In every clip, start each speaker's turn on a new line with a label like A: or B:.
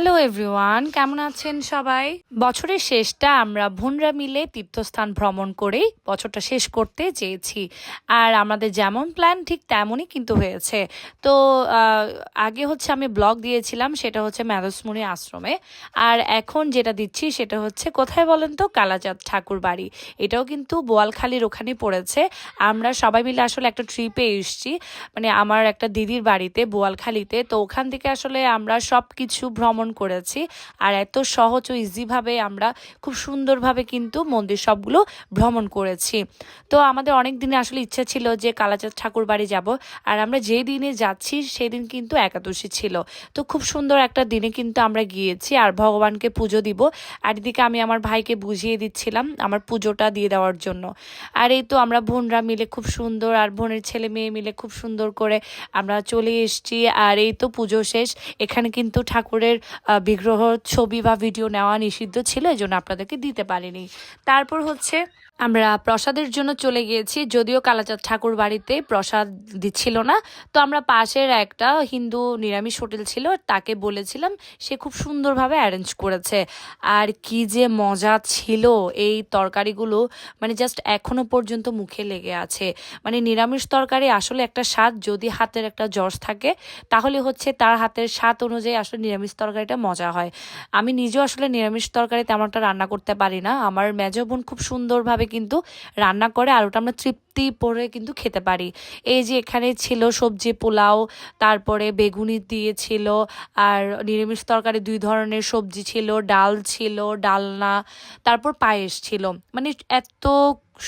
A: Hello everyone কেমন আছেন সবাই? বছরের শেষটা আমরা বোনরা মিলে তীর্থস্থান ভ্রমণ করেই বছরটা শেষ করতে চেয়েছি। আর আমাদের যেমন প্ল্যান ঠিক তেমনই কিন্তু হয়েছে। তো আগে হচ্ছে আমি ব্লগ দিয়েছিলাম, সেটা হচ্ছে ম্যাদসমুনি আশ্রমে। আর এখন যেটা দিচ্ছি, সেটা হচ্ছে, কোথায় বলেন তো? কালাচাঁদ ঠাকুর বাড়ি। এটাও কিন্তু বোয়ালখালীর ওখানে পড়েছে। আমরা সবাই মিলে আসলে একটা ট্রিপে এসেছি। মানে আমার একটা দিদির বাড়িতে, বোয়ালখালীতে। তো ওখান থেকে আসলে আমরা সব কিছু ভ্রমণ করেছি। আর এত সহজ ও ইজিভাবে আমরা খুব সুন্দরভাবে কিন্তু মন্দির সবগুলো ভ্রমণ করেছি। তো আমাদের অনেক দিনে আসলে ইচ্ছা ছিল যে কালাচাঁদ ঠাকুর বাড়ি যাব। আর আমরা যে দিনে যাচ্ছি সেদিন কিন্তু একাদশী ছিল। তো খুব সুন্দর একটা দিনে কিন্তু আমরা গিয়েছি আর ভগবানকে পুজো দিব। আর এদিকে আমি আমার ভাইকে বুঝিয়ে দিচ্ছিলাম আমার পুজোটা দিয়ে দেওয়ার জন্য। আর এই তো আমরা বোনরা মিলে খুব সুন্দর আর বোনের ছেলে মেয়ে মিলে খুব সুন্দর করে আমরা চলে এসেছি। আর এই তো পুজো শেষ। এখানে কিন্তু ঠাকুরের বিগ্রহ ছবি বা ভিডিও নেওয়া নিষিদ্ধ ছিল এই জন্য আপনাদেরকে দিতে পারিনি। তারপর হচ্ছে আমরা প্রসাদের জন্য চলে গিয়েছি, যদিও কালাচাঁদ ঠাকুর বাড়িতে প্রসাদ দিচ্ছিল না। তো আমরা পাশের একটা হিন্দু নিরামিষ হোটেল ছিল, তাকে বলেছিলাম, সে খুব সুন্দরভাবে অ্যারেঞ্জ করেছে। আর কি যে মজা ছিল এই তরকারিগুলো মানে জাস্ট এখনও পর্যন্ত মুখে লেগে আছে। মানে নিরামিষ তরকারি আসলে একটা স্বাদ, যদি হাতের একটা জর্জ থাকে, তাহলে হচ্ছে তার হাতের স্বাদ অনুযায়ী আসলে নিরামিষ তরকারিটা মজা হয়। আমি নিজেও আসলে নিরামিষ তরকারি তেমনটা রান্না করতে পারি না। আমার মেজো বোন খুব সুন্দরভাবে কিন্তু রান্না করে আর ওটা আমরা তৃপ্তি পরে কিন্তু খেতে পারি। এই যে এখানে ছিল সবজি, পোলাও, তারপরে বেগুনি দিয়েছিল, আর নিরামিষ তরকারি দুই ধরনের সবজি ছিল, ডাল ছিল, ডালনা, তারপর পায়েস ছিল। মানে এত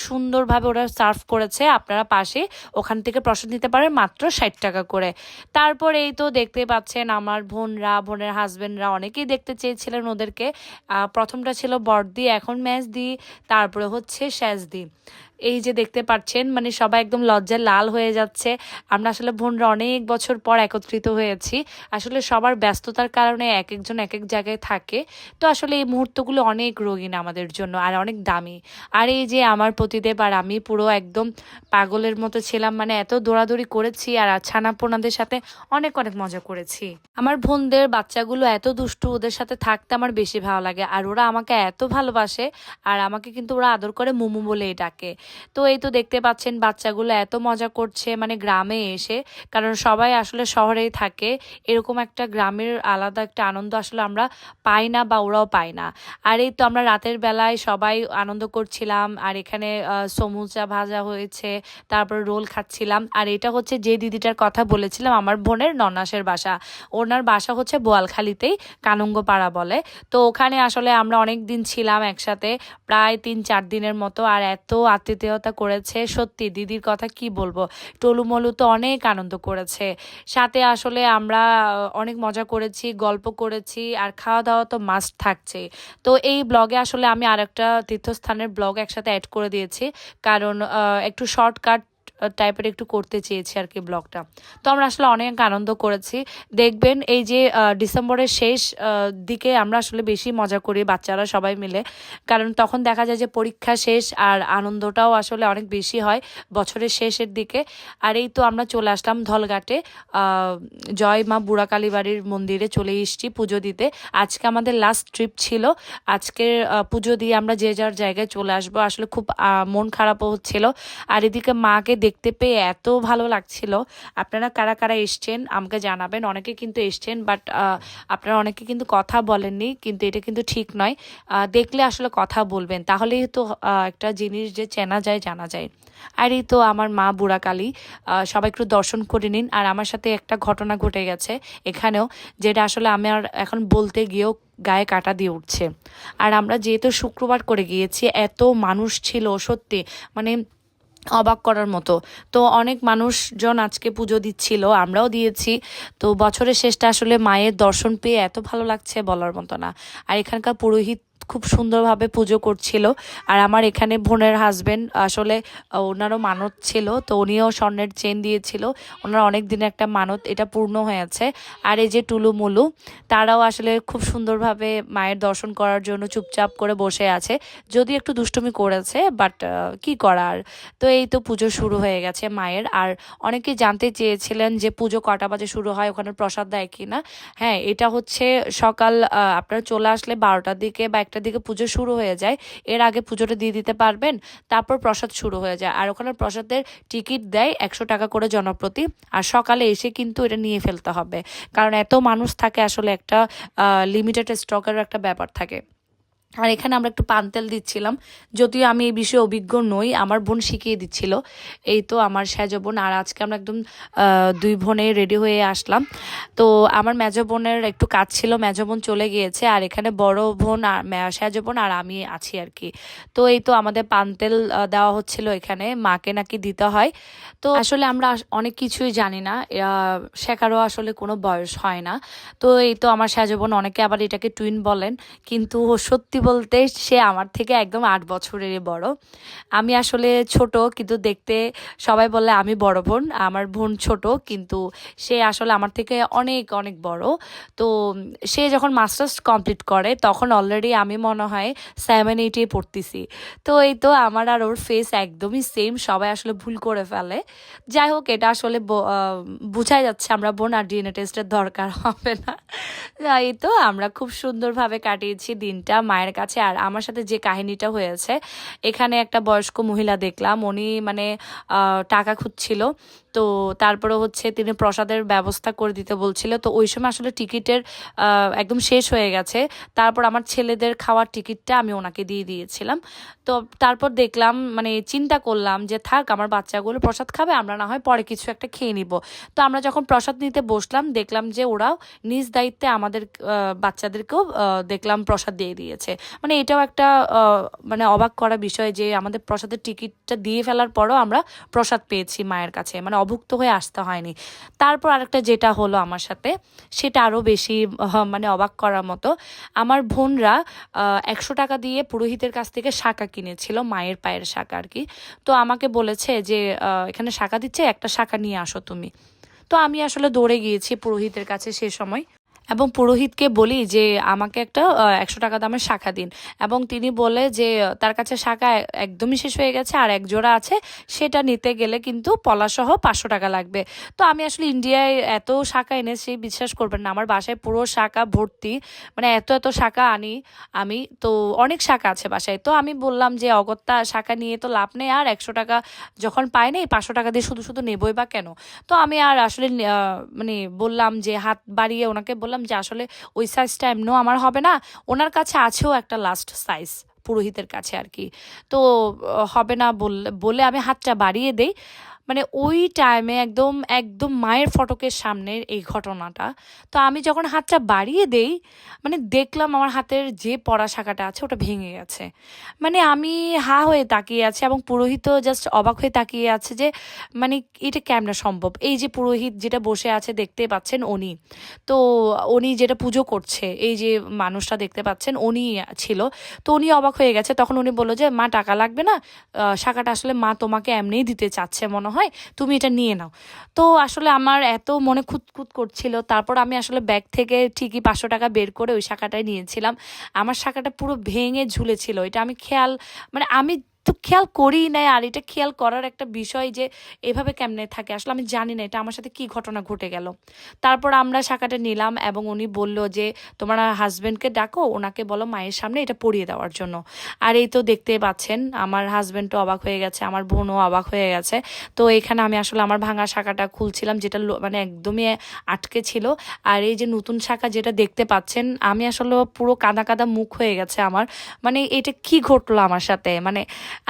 A: সুন্দরভাবে ওরা সার্ভ করেছে, আপনারা পাশে ওখান থেকে প্রসাদ নিতে পারেন মাত্র ষাট টাকা করে। তারপর এই তো দেখতে পাচ্ছেন আমার বোনরা, বোনের হাজব্যান্ডরা অনেকেই দেখতে চেয়েছিলেন ওদেরকে। প্রথমটা ছিল বর্দি, এখন ম্যাচ দি তারপরে হচ্ছে শ্যাজ দি এই যে দেখতে পাচ্ছেন মানে সবাই একদম লজ্জায় লাল হয়ে যাচ্ছে। আমরা আসলে বোনরা অনেক বছর পর একত্রিত হয়েছি। আসলে সবার ব্যস্ততার কারণে এক একজন এক এক জায়গায় থাকে। তো আসলে এই মুহূর্তগুলো অনেক রঙিন আমাদের জন্য আর অনেক দামি। আর এই যে আমার প্রতিদেব আর আমি পুরো একদম পাগলের মতো ছিলাম মানে এত দৌড়াদৌড়ি করেছি আর ছানা পোনাদের সাথে অনেক অনেক মজা করেছি। আমার বোনদের বাচ্চাগুলো এত দুষ্টু, ওদের সাথে থাকতে আমার বেশি ভালো লাগে। আর ওরা আমাকে এত ভালোবাসে আর আমাকে কিন্তু ওরা আদর করে মুমু বলেই ডাকে। তো এই তো দেখতে পাচ্ছেন বাচ্চাগুলো এত মজা করছে মানে গ্রামে এসে, কারণ সবাই আসলে শহরেই থাকে। এরকম একটা গ্রামের আলাদা একটা আনন্দ আসলে আমরা পাই না বা ওরাও পায় না। আর এই তো আমরা রাতের বেলায় সবাই আনন্দ করছিলাম, আর এখানে সমুচা ভাজা হয়েছে, তারপর রোল খাচ্ছিলাম। আর এটা হচ্ছে যে দিদিটার কথা বলেছিলাম, আমার বোনের ননাসের বাসা। ওনার বাসা হচ্ছে বোয়ালখালীতেই কানুঙ্গপাড়া বলে। তো ওখানে আসলে আমরা অনেক দিন ছিলাম একসাথে, প্রায় তিন চার দিনের মতো, আর এত আতিথেয়তা করেছে। সত্যি, দিদির কথা কি বলব? টলুমলু তো অনেক আনন্দ করেছে। সাথে আসলে আমরা অনেক মজা করেছি, গল্প করেছি, আর খাওয়া দাওয়া তো মাস্ট থাকছে। তো এই ব্লগে আসলে আমি আর একটা তীর্থস্থানের ব্লগ একসাথে অ্যাড করে দিয়েছি। কারণ একটু শর্টকাট টাইপের একটু করতে চেয়েছি আর কি ব্লগটা তো আমরা আসলে অনেক আনন্দ করেছি। দেখবেন এই যে ডিসেম্বরের শেষ দিকে আমরা আসলে বেশি মজা করি বাচ্চারা সবাই মিলে। কারণ তখন দেখা যায় যে পরীক্ষা শেষ আর আনন্দটাও আসলে অনেক বেশি হয় বছরের শেষের দিকে। আর এই তো আমরা চলে আসলাম ধলঘাটে। জয় মা বুড়াকালী বাড়ির মন্দিরে চলে এসেছি পুজো দিতে। আজকে আমাদের লাস্ট ট্রিপ ছিল। আজকের পুজো দিয়ে আমরা যে যার জায়গায় চলে আসব। আসলে খুব মন খারাপও হচ্ছিল। আর এদিকে মাকে দেখতে পেয়ে এত ভালো লাগছিল। আপনারা কারা কারা এসছেন আমাকে জানাবেন। অনেকে কিন্তু এসছেন বাট আপনারা অনেকে কিন্তু কথা বলেননি, কিন্তু এটা কিন্তু ঠিক নয়। দেখলে আসলে কথা বলবেন। তাহলেই তো একটা জিনিস যে চেনা যায়, জানা যায়। আর এই তো আমার মা বুড়াকালী সবাই একটু দর্শন করে নিন। আর আমার সাথে একটা ঘটনা ঘটে গেছে এখানেও, যেটা আসলে আমি আর এখন বলতে গিয়েও গায়ে কাটা দিয়ে উঠছে। আর আমরা যেহেতু শুক্রবার করে গিয়েছি, এত মানুষ ছিল সত্যি মানে অবাক করার মতো। তো অনেক মানুষজন আজকে পুজো দিচ্ছিল, আমরাও দিয়েছি। তো বছরের শেষটা আসলে মায়ের দর্শন পেয়ে এত ভালো লাগছে বলার মতো না। আর এখানকার পুরোহিত খুব সুন্দরভাবে পুজো করছিল। আর আমার এখানে বোনের হাজব্যান্ড আসলে ওনারও মানত ছিল, তো উনিও স্বর্ণের চেন দিয়েছিল। ওনার অনেক দিনের একটা মানত, এটা পূর্ণ হয়েছে। আর এই যে টুলু মুলু, তারাও আসলে খুব সুন্দরভাবে মায়ের দর্শন করার জন্য চুপচাপ করে বসে আছে। যদি একটু দুষ্টুমি করেছে বাট কি করার? তো এই তো পুজো শুরু হয়ে গেছে মায়ের। আর অনেকে জানতে চেয়েছিলেন যে পুজো কটা বাজে শুরু হয়, ওখানে প্রসাদ দেয় কি না হ্যাঁ এটা হচ্ছে সকাল আপনারা চলে আসলে বারোটার দিকে বা একটার দিকে পুজো শুরু হয়ে যায়, এর আগে পুজোটা দিয়ে দিতে পারবেন, তারপর প্রসাদ শুরু হয়ে যায়। আর ওখানে প্রসাদের টিকিট দেয় একশো টাকা করে জনপ্রতি, আর সকালে এসে কিন্তু এটা নিয়ে ফেলতে হবে। কারণ এত মানুষ থাকে আসলে একটা লিমিটেড স্টকের একটা ব্যাপার থাকে। আর এখানে আমরা একটু পান তেল দিচ্ছিলাম। যদিও আমি এই বিষয়ে অভিজ্ঞ নই, আমার বোন শিখিয়ে দিচ্ছিল। এই তো আমার সেজ বোন, আর আজকে আমরা একদম দুই বোনে রেডি হয়ে আসলাম। তো আমার মেজ বোনের একটু কাজ ছিল, মেজ বোন চলে গিয়েছে, আর এখানে বড় বোন, আর সেজ বোন আর আমি আছি আর কি। তো এই তো আমাদের পান তেল দেওয়া হচ্ছিল এখানে, মাকে নাকি দিতে হয়। তো আসলে আমরা অনেক কিছুই জানি না শেখারও আসলে কোনো বয়স হয় না। তো এই তো আমার সেজ বোন অনেকে আবার এটাকে টুইন বলেন, কিন্তু সত্যি বলতে সে আমার থেকে একদম আট বছরেরই বড়। আমি আসলে ছোট, কিন্তু দেখতে সবাই বলে আমি বড় বোন, আমার বোন ছোট, কিন্তু সে আসলে আমার থেকে অনেক অনেক বড়। তো সে যখন মাস্টার্স কমপ্লিট করে, তখন অলরেডি আমি মনে হয় সেভেন এইটে পড়তেছি। তো এই তো আমার আর ওর ফেস একদমই সেম সবাই আসলে ভুল করে ফেলে। যাই হোক, এটা আসলে বোঝাই যাচ্ছে, আমরা বোন আর ডিএনএ টেস্টের দরকার হবে না। এই তো, আমরা খুব সুন্দরভাবে কাটিয়েছি দিনটা, মায়ের কাছে। আর আমার সাথে যে কাহিনীটা হয়েছে, এখানে একটা বয়স্ক মহিলা দেখলাম, উনি মানে টাকা খুঁজছিল। তো তারপরে হচ্ছে তিনি প্রসাদের ব্যবস্থা করে দিতে বলছিল। তো ওই সময় আসলে টিকিটের একদম শেষ হয়ে গেছে। তারপর আমার ছেলেদের খাওয়ার টিকিটটা আমি ওনাকে দিয়ে দিয়েছিলাম। তো তারপর দেখলাম মানে চিন্তা করলাম যে, থাক, আমার বাচ্চাগুলো প্রসাদ খাবে, আমরা না হয় পরে কিছু একটা খেয়ে নিব। তো আমরা যখন প্রসাদ নিতে বসলাম, দেখলাম যে ওরাও নিজ দায়িত্বে আমাদের বাচ্চাদেরকেও দেখলাম প্রসাদ দিয়ে দিয়েছে। মানে এটাও একটা মানে অবাক করা বিষয় যে আমাদের প্রসাদের টিকিটটা দিয়ে ফেলার পরও আমরা প্রসাদ পেয়েছি মায়ের কাছে মানে অভুক্ত হয়ে আসতে হয়নি। তারপর আরেকটা যেটা হলো আমার সাথে, সেটা আরও বেশি মানে অবাক করার মতো। আমার বোনরা একশো টাকা দিয়ে পুরোহিতের কাছ থেকে শাঁখা কিনেছিল, মায়ের পায়ের শাঁখা আর কি। তো আমাকে বলেছে যে এখানে শাঁখা দিচ্ছে, একটা শাঁখা নিয়ে আসো তুমি। তো আমি আসলে দৌড়ে গিয়েছি পুরোহিতের কাছে সে সময়। এবং পুরোহিতকে বলি যে, আমাকে একটা একশো টাকা দামের শাখা দিন। এবং তিনি বলে যে, তার কাছে শাখা একদমই শেষ হয়ে গেছে আর এক জোড়া আছে। সেটা নিতে গেলে কিন্তু পলাসহ পাঁচশো টাকা লাগবে। তো আমি আসলে ইন্ডিয়ায় এত শাখা এনেছি, বিশ্বাস করবেন না। আমার বাসায় পুরো শাখা ভর্তি মানে এত এত শাখা আনি আমি, তো অনেক শাখা আছে বাসায়। তো আমি বললাম যে, অগত্যা, শাখা নিয়ে তো লাভ নেই আর একশো টাকা যখন পাই নাই, পাঁচশো টাকা দিয়ে শুধু শুধু নেবই বা কেন? তো আমি আর আসলে মানে বললাম যে, হাত বাড়িয়ে ওনাকে বললাম যে আসলে ওই সাইজটা এমনিও আমার হবে না। ওনার কাছে আছেও একটা লাস্ট সাইজ পুরোহিতের কাছে আর কি। তো হবে না বলে আমি হাতটা বাড়িয়ে দেই। মানে ওই টাইমে একদম একদম মায়ের ফটকের সামনে এই ঘটনাটা। তো আমি যখন হাতটা বাড়িয়ে দেই মানে দেখলাম আমার হাতের যে পড়া শাখাটা আছে ওটা ভেঙে গেছে। মানে আমি হা হয়ে তাকিয়ে আছি এবং পুরোহিত জাস্ট অবাক হয়ে তাকিয়ে আছে যে মানে এটা কেমনা সম্ভব? এই যে পুরোহিত যেটা বসে আছে দেখতে পাচ্ছেন উনি। তো উনি যেটা পুজো করছে, এই যে মানুষটা দেখতে পাচ্ছেন উনি ছিল। তো উনি অবাক হয়ে গেছে। তখন উনি বলল যে, মা, টাকা লাগবে না? শাখাটা আসলে মা তোমাকে এমনিই দিতে চাচ্ছে। মনে হয়, তুমি এটা নিয়ে নাও। তো আসলে আমার এত মনে খুঁতখুত করছিল, তারপর আমি আসলে ব্যাগ থেকে ঠিকই পাঁচশো টাকা বের করে ওই শাখাটায় নিয়েছিলাম। আমার শাখাটা পুরো ভেঙে ঝুলেছিল, এটা আমি খেয়াল মানে আমি তো খেয়াল করিই নাই, আর এটা খেয়াল করার একটা বিষয় যে এভাবে কেমনে থাকে। আসলে আমি জানি না এটা আমার সাথে কি ঘটনা ঘটে গেল। তারপর আমরা শাখাটা নিলাম এবং উনি বলল যে, তোমার হাজব্যান্ডকে ডাকো, ওনাকে বলো মায়ের সামনে এটা পরিয়ে দেওয়ার জন্য। আর এই তো দেখতে পাচ্ছেন, আমার হাজবেন্ডও অবাক হয়ে গেছে, আমার বোনও অবাক হয়ে গেছে। তো এখানে আমি আসলে আমার ভাঙা শাখাটা খুলছিলাম, যেটা মানে একদমই আটকে ছিল। আর এই যে নতুন শাখা যেটা দেখতে পাচ্ছেন, আমি আসলে পুরো কাদা কাদা মুখ হয়ে গেছে আমার। মানে এটা কি ঘটলো আমার সাথে? মানে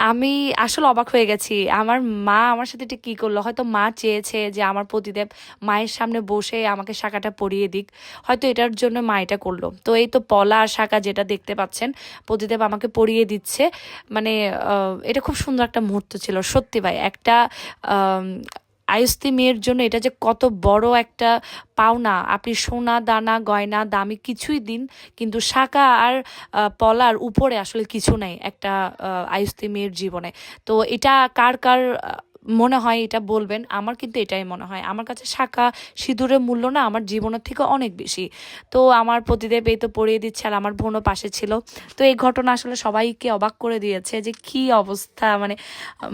A: আমি আসলে অবাক হয়ে গেছি। আমার মা আমার সাথে এটা কী করল? হয়তো মা চেয়েছে যে আমার প্রতিদেব মায়ের সামনে বসে আমাকে শাখাটা পরিয়ে দিক। হয়তো এটার জন্য মা এটা করল। তো এই তো পলা আর শাখা যেটা দেখতে পাচ্ছেন, প্রতিদেব আমাকে পরিয়ে দিচ্ছে। মানে এটা খুব সুন্দর একটা মুহূর্ত ছিল। সত্যি ভাই, একটা আয়স্তি মেয়ের জন্য এটা যে কত বড় একটা পাওনা। আপনি সোনা, দানা, গয়না, দামি কিছুই দিন, কিন্তু শাখা আর পলার উপরে আসলে কিছু নাই একটা আয়স্তি মেয়ের জীবনে। তো এটা কার কার মনে হয় এটা বলবেন, আমার কিন্তু এটাই মনে হয়। আমার কাছে শাখা সিঁদুরের মূল্য না আমার জীবনের থেকে অনেক বেশি। তো আমার প্রতিদেব এই তো পড়িয়ে দিচ্ছে আর আমার বোনও পাশে ছিল। তো এই ঘটনা আসলে সবাইকে অবাক করে দিয়েছে যে কি অবস্থা মানে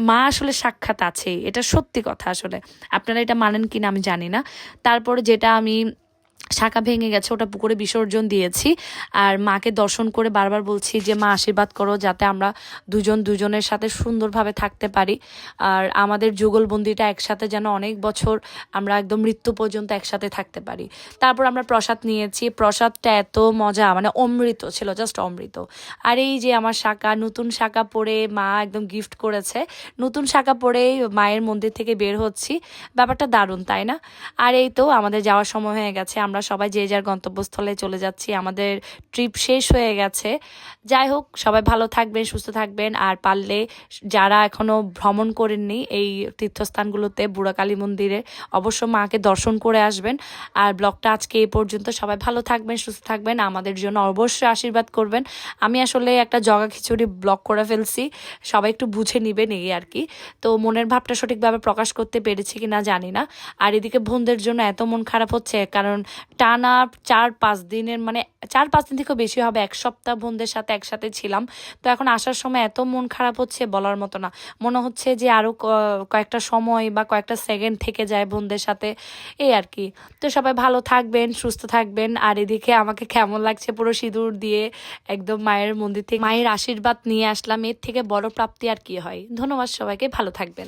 A: মা আসলে সাক্ষাৎ আছে, এটা সত্যি কথা আসলে। আপনারা এটা মানেন কি না আমি জানি না। তারপরে যেটা আমি শাখা ভেঙে গেছে, ওটা পুকুরে বিসর্জন দিয়েছি। আর মাকে দর্শন করে বারবার বলছি যে, মা, আশীর্বাদ করো যাতে আমরা দুজন দুজনের সাথে সুন্দরভাবে থাকতে পারি। আর আমাদের যুগলবন্দিটা একসাথে যেন অনেক বছর আমরা একদম মৃত্যু পর্যন্ত একসাথে থাকতে পারি। তারপর আমরা প্রসাদ নিয়েছি। প্রসাদটা এত মজা মানে অমৃত ছিল জাস্ট অমৃত। আর এই যে আমার শাখা, নতুন শাখা পরে মা একদম গিফট করেছে। নতুন শাখা পরেই মায়ের মন্দির থেকে বের হচ্ছি। ব্যাপারটা দারুণ, তাই না? আর এই তো আমাদের যাওয়ার সময় হয়ে গেছে। আমরা সবাই যে যার গন্তব্যস্থলে চলে যাচ্ছি, আমাদের ট্রিপ শেষ হয়ে গেছে। যাই হোক, সবাই ভালো থাকবেন, সুস্থ থাকবেন। আর পারলে যারা এখনও ভ্রমণ করেননি এই তীর্থস্থানগুলোতে, বুড়াকালী মন্দিরে, অবশ্য মাকে দর্শন করে আসবেন। আর ব্লগটা আজকে এই পর্যন্ত। সবাই ভালো থাকবেন, সুস্থ থাকবেন। আমাদের জন্য অবশ্যই আশীর্বাদ করবেন। আমি আসলে একটা জগা খিচুড়ি ব্লগ করে ফেলছি। সবাই একটু বুঝে নিবেন এই আর কি। তো মনের ভাবটা সঠিকভাবে প্রকাশ করতে পেরেছি কি না জানি না। আর এদিকে বোনদের জন্য এত মন খারাপ হচ্ছে, কারণ টানা চার পাঁচ দিনের মানে চার পাঁচ দিন থেকেও বেশি হবে, এক সপ্তাহ বোনদের সাথে একসাথে ছিলাম। তো এখন আসার সময় এত মন খারাপ হচ্ছে বলার মতো না। মনে হচ্ছে যে আরও কয়েকটা সময় বা কয়েকটা সেকেন্ড থেকে যায় বোনদের সাথে, এই আর কি। তো সবাই ভালো থাকবেন, সুস্থ থাকবেন। আর এদিকে আমাকে কেমন লাগছে পুরো সিঁদুর দিয়ে একদম মায়ের মন্দির থেকে, মায়ের আশীর্বাদ নিয়ে আসলাম। এর থেকে বড় প্রাপ্তি আর কি হয়। ধন্যবাদ সবাইকে, ভালো থাকবেন।